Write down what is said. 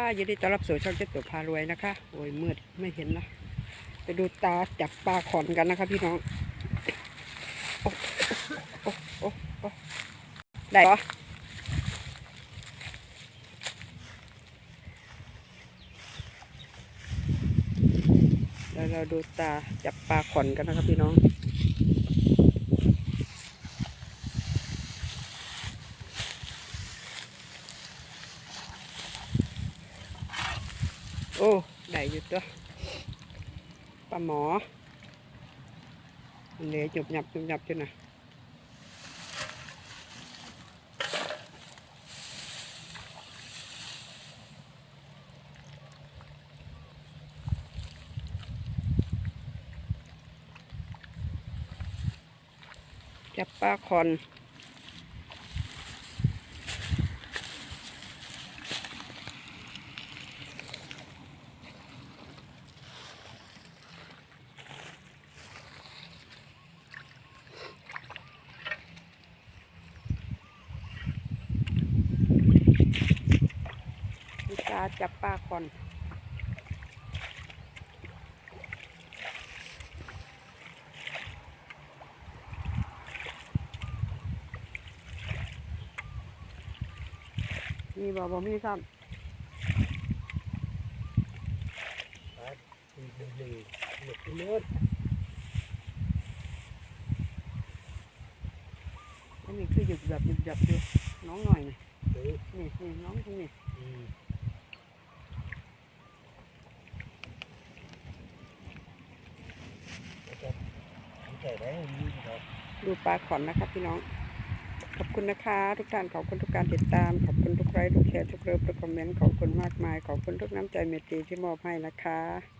ยินดีต้อนรับสู่ช่องเจ๊ตัวพารวยนะคะ โอ้ยมืดไม่เห็นนะ ไปดูตาจับปลาขอนกันนะคะพี่น้อง โอ้โอ้โอ้โอ้ได้เหรอเดี๋ยวเราดูตาจับปลาขอนกันนะครับพี่น้อง โอ้ได้อยู่ตัวปลาหมอเหลยจุบหยับจุบหยับจุนะจับปลาคอนาจับปลาคอนมีบ่บ่มีซ้หนึ่งหนึ่งหนึ่งกิโลำอันนี้คือหยุดแบบหยุดแบบอยู่น้องหน่อยนี่หรือนี่นี่น้องตรงนี้ อืมใส่ไดูปลาขอนนะครับพี่น้อง ขอบคุณนะคะ ทุกท่านขอบคุณทุกการติดตาม ขอบคุณทุกไลค์ทุกแชร์ทุกเลิฟทุกคอมเมนต์ขอบคุณมากมาย ขอบคุณทุกน้ำใจเมตตีที่มอบให้นะคะ